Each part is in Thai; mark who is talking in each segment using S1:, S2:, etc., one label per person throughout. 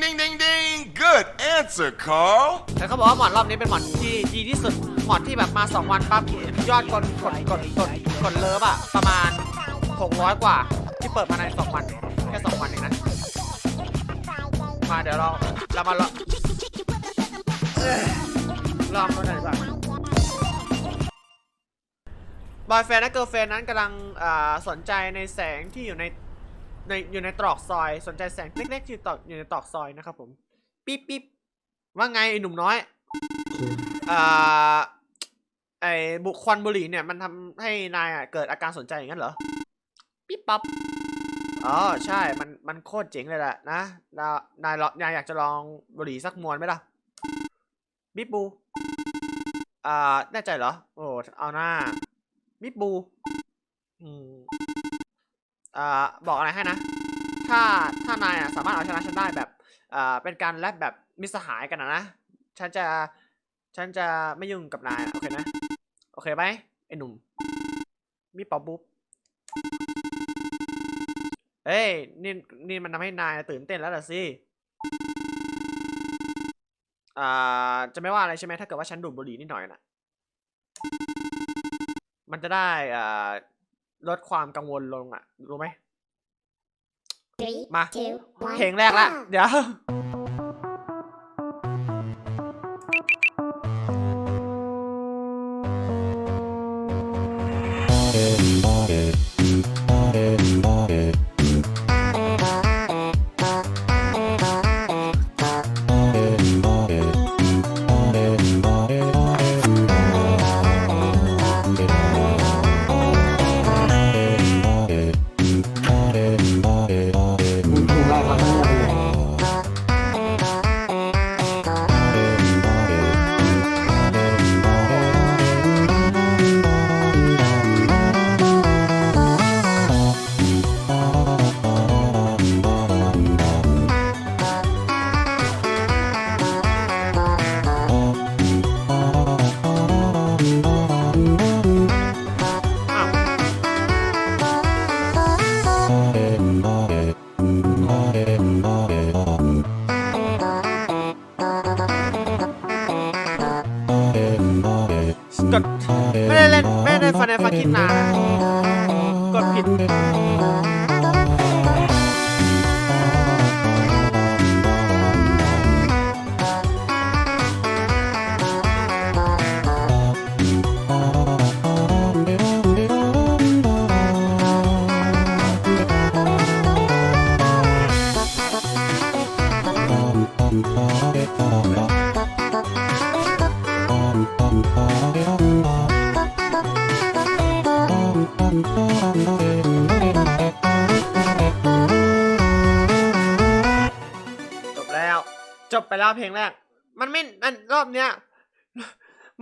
S1: ding, ding, ding, ding. Good answer, Carl.
S2: แต่เขาบอกว่าหมอดรอบนี้เป็นหมอดที่ดีที่สุด หมอดที่แบบมา 2 วันปั๊บยอดกดกดกดกดกดเลิฟอะประมาณ 600 กว่า ที่เปิดมาใน 2 วัน แค่ 2 วันเองนะ มาเดี๋ยวเราเรามาลองลองดูหน่อยดีกว่าบอยแฟนและเกิร์ลแฟนนั้นกำลังอ่าสนใจในแสงที่อยู่ใน ในอยู่ในตรอกซอย สนใจแสงเล็กๆที่อยู่ตอกอยู่ในตรอกซอยนะครับผมปิ๊บปิ๊บว่าไงไอ้หนุ่มน้อยอ่าไอ้บุควันบุหรี่เนี่ยมันทำให้นายอะเกิดอาการสนใจอย่างนั้นเหรอปิ๊บปั๊บอ๋อใช่มันมันโคตรเจ๋งเลยแหละนะนายนายลองนายอยากจะลองบุหรี่สักมวนไหมล่ะบิ๊บบูอ่าแน่ใจเหรอโอ้เอาหน้าบิ๊บบูอืม อ่าบอกอะไรให้นะ ถ้าถ้านายอะสามารถเอาชนะฉันได้แบบอ่าเป็นการแลบแบบมิตรสหายกันนะนะ ฉันจะฉันจะไม่ยุ่งกับนายอะโอเคนะ โอเคไหมไอ้หนุ่ม มีเป่าบุ๊บเอ้ยนี่นี่มันทำให้นายตื่นเต้นแล้วล่ะสิอ่าจะไม่ว่าอะไรใช่ไหมถ้าเกิดว่าฉันดูดบุหรี่นิดหน่อยนะมันจะได้อ่า ลดความกังวลลงอะ รู้ไหม
S3: Three,
S2: มา
S3: two, one.
S2: เพลงแรกละเดี๋ยว ฟั จบไปแล้วเพลงแรก มันไม่มันรอบเนี้ย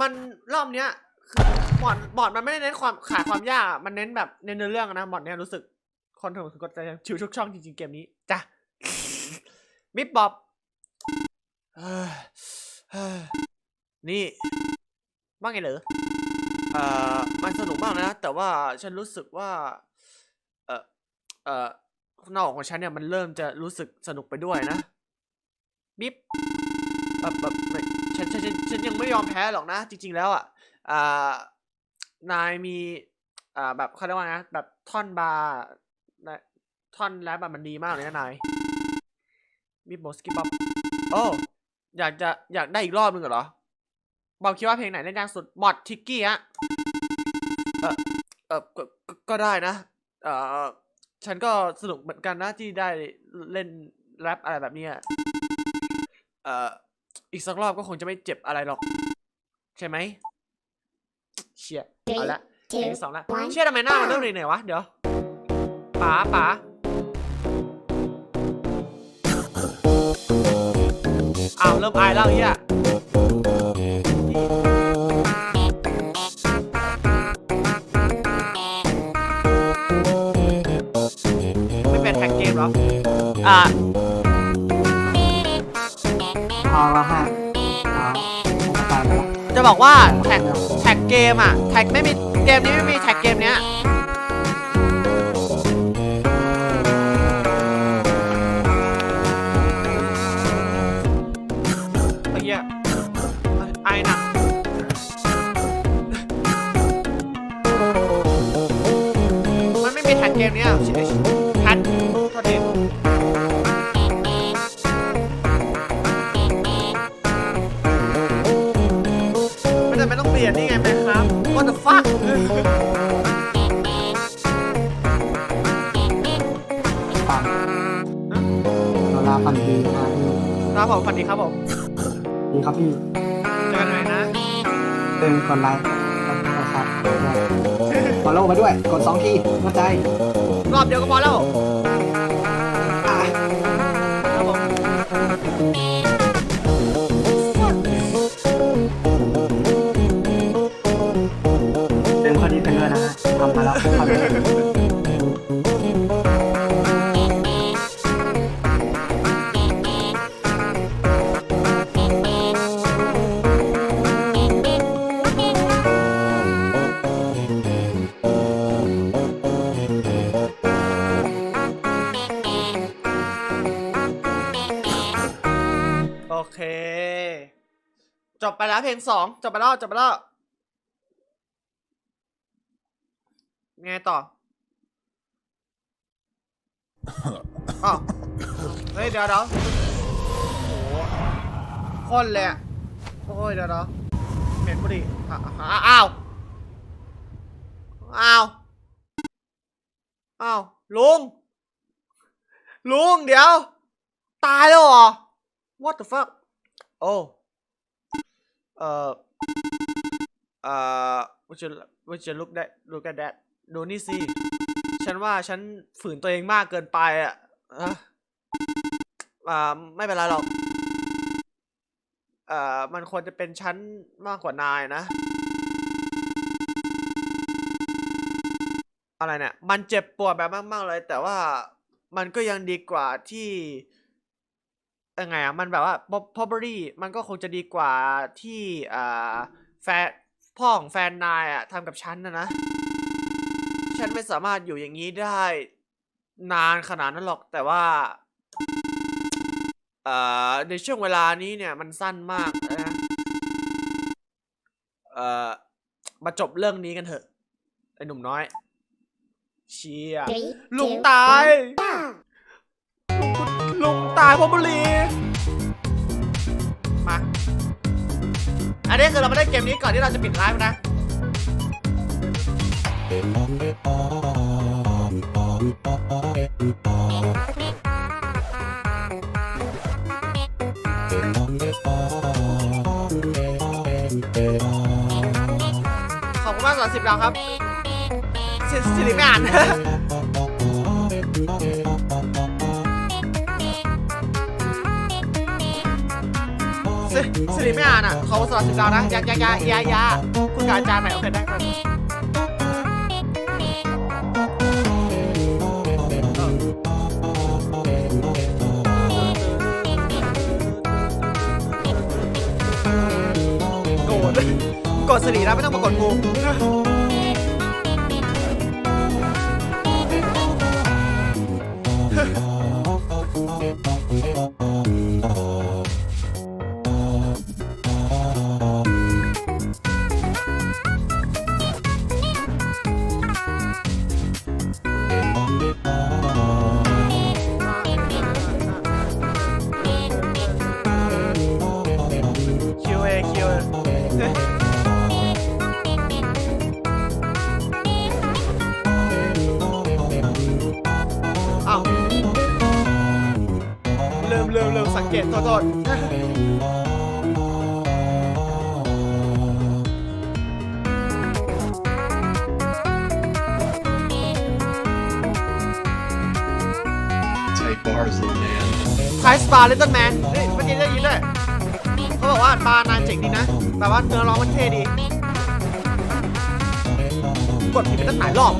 S2: มันรอบเนี้ยคือบอดบอดมันไม่ได้เน้นความขายความยากอะมันเน้นแบบเน้นเนื้อเรื่องอะนะบอดเนี้ยรู้สึกคนถึงกดใจชิวทุกช่องจริงๆเกมนี้จ้ะมิบบ๊อบเฮ้ยเฮ้ยนี่ว่าไงเหรอเอ่อมันสนุกมากนะ แต่ว่าฉันรู้สึกว่า เออเออหน้าอกของฉันเนี่ยมันเริ่มจะรู้สึกสนุกไปด้วยนะ บิ๊บแบบแบบไม่ฉันฉันฉันฉันยังไม่ยอมแพ้หรอกนะ จริง ๆ แล้วอะอ่านายมีอ่าแบบเขาเรียกว่าไงนะแบบท่อนบาร์นะท่อนแรปแบบมันดีมากเลยนะนายบิ๊บโบสกิบ๊อบโอ้อยากจะอยากได้อีกรอบนึงเหรอบอมคิดว่าเพลงไหนเล่นยากสุดมอดทิกกี้ฮะเออเออก็ก็ได้นะ เออฉันก็สนุกเหมือนกันนะที่ได้เล่นแรปอะไรแบบนี้ เอ่ออีกสักรอบก็คงจะไม่เจ็บอะไรหรอก ใช่ไหมเชี่ยเอาละเพลงที่สองละเชี่ยทำไมหน้ามันเริ่มเหนื่อยๆวะเดี๋ยวป๋าป๋าอ้าวเริ่มอายแล้วไอ้เฮีย แท็กไม่มีเกม
S4: นี้ไม่มีแท็กเกมเนี้ยอ้เหี้ย
S2: ไอ้หนักมันไม่มีแท็กเกมนี้แท็กโทษทีมันจะไม่ต้องเปลี่ยนนี่
S4: ไงแม่ ราฟันดีนะพี่
S2: ครับผมสวัสดีครับผม
S4: ดีครับพี่
S2: เจอกันใหม่นะ
S4: เติมกดไลค์กดนะครับฟอลโล่มาด้วย กดสองทีเข้าใจ
S2: รอบเดียวก็พอแล้ว จบไปแล้วเพลงสองจบไปแล้วจบไปแล้วไงต่ออ้าวเฮ้ยเดี๋ยวเดี๋ยวโอ้โหคนเลยอะโอ้ยเดี๋ยวเดี๋ยวเหม็นพอดีอะอะอ้าวอ้าวอ้าวลุง ลุงเดี๋ยว ตายแล้วเหรอ what the fuck โอ้ เอ่อเอ่อ would you would you look that look at that ดูนี่สิ ฉันว่าฉันฝืนตัวเองมากเกินไปอะอะอ่าไม่เป็นไรหรอกเอ่อมันควรจะเป็นฉันมากกว่านายนะ อะไรเนี่ย มันเจ็บปวดแบบมาก ๆ เลย แต่ว่ามันก็ยังดีกว่าที่ ยังไงอะมันแบบว่า property มันก็คงจะดีกว่าที่อ่าแฟนพ่อของแฟนนายอะทำกับฉันนะนะ ฉันไม่สามารถอยู่อย่างนี้ได้ นานขนาดนั้นหรอกแต่ว่าเอ่อในช่วงเวลานี้เนี่ยมันสั้นมากนะเอ่อมาจบเรื่องนี้กันเถอะไอ้หนุ่มน้อย เชีย
S3: Three,
S2: ลุง
S3: two,
S2: ตาย
S3: one.
S2: ลุง ตายเพราะบุหรี่มา อันนี้คือเราไมาเล่นเกมนี้ก่อนที่เราจะปิดไลฟ์นะ ขอบคุณมากสำหรับสิบดาวครับสิสิริไม่อ่าน สิริไม่อ่านอะเขาสอนสิบดาวนะยายายายายาคุณกับอาจารย์ไหนโอเคได้ครับโกรธกดสิรินะไม่ต้องมากดกู คล้ายสปาลิตเติ้ลแมนเฮ้ยเมื่อกี้ได้ยินด้วยเขาบอกว่าบาร์นานเจ๋งดีนะ แต่ว่าเนื้อร้องมันเท่ดี กดผิดไปตั้งหลายรอบ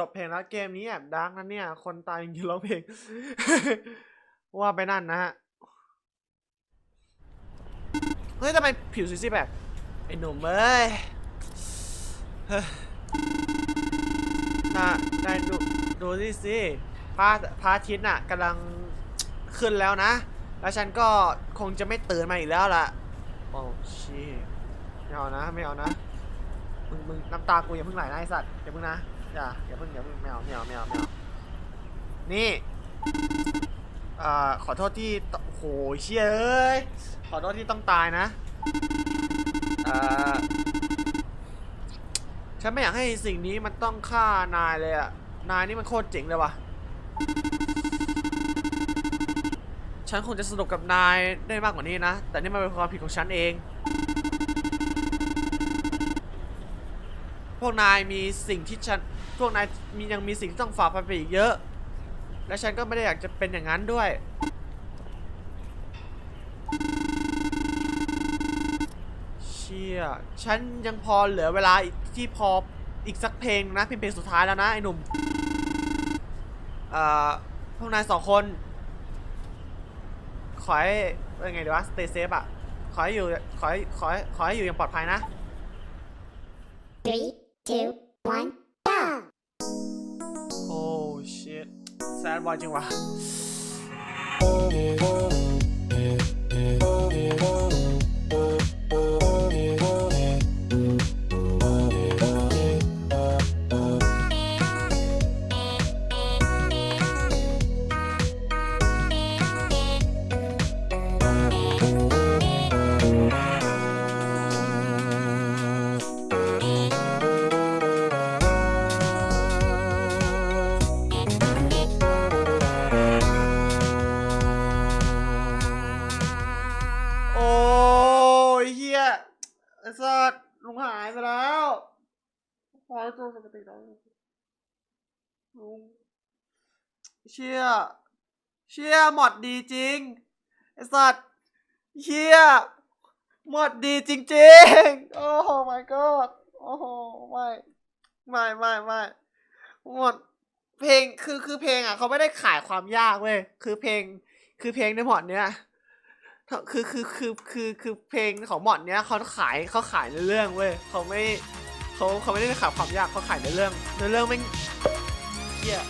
S2: จบเพลงแล้วเกมนี้แอบดังนะเนี่ย คนตายจริงร้องเพลง ว่าไปนั่นนะฮะ เฮ้ยทำไมผิวสีๆแบบไอ้หนุ่มเอ้ยเฮ้ยน่านายดูดูสิสิพระพระอาทิตย์น่ะกำลังขึ้นแล้วนะ แล้วฉันก็คงจะไม่ตื่นมาอีกแล้วล่ะ โอ้ชีไม่เอานะ ไม่เอานะ มึงมึงน้ำตากูอย่าเพิ่งไหลนะไอสัตว์อย่าเพิ่งนะ อย่าอย่าเพิ่งอย่าเพิ่งไม่เอาไม่เอาไม่เอาไม่เอานี่อ่าขอโทษที่โอ้โหเชี่ยเอ้ยขอโทษที่ต้องตายนะอ่าฉันไม่อยากให้สิ่งนี้มันต้องฆ่านายเลยอะนายนี่มันโคตรเจ๋งเลยว่ะฉันคงจะสนุกกับนายได้มากกว่านี้นะ แต่นี่มันเป็นความผิดของฉันเอง พวกนายมีสิ่งที่ฉัน พวกนายมียังมีสิ่งที่ต้องฝ่าฟันไปอีกเยอะ และฉันก็ไม่ได้อยากจะเป็นอย่างนั้นด้วย เชี่ย ฉันยังพอเหลือเวลาที่พออีกสักเพลงนะเพลงเพลงสุดท้ายแล้วนะไอ้หนุ่มเอ่อพวกนายสองคน ขอให้เป็นไงดีวะ stay safe อะขอให้อยู่ ขอให้ขอให้ขอให้อยู่อย่างปลอดภัยนะ
S3: Three, two, one,
S2: แซดบอยจริงวะ ไอ้สัตว์ลุงหายไปแล้วขอให้ตัวปกติแล้วลุงเชี่ยเชี่ยหมดดีจริง ไอ้สัตว์เชี่ยหมดดีจริงๆ โอ้โห my god โอ้โห ไม่ ไม่ไม่ไม่หมดเพลงคือคือเพลงอะ เขาไม่ได้ขายความยากเว้ย คือเพลงคือเพลงในหมดเนี้ย คือคือคือคือคือเพลงของหมอดเนี้ยเขาขายเขาขายในเรื่องเว้ยเขาไม่เขาเขาไม่ได้ขายความยากเขาขายในเรื่องในเรื่องไม่เหี้ย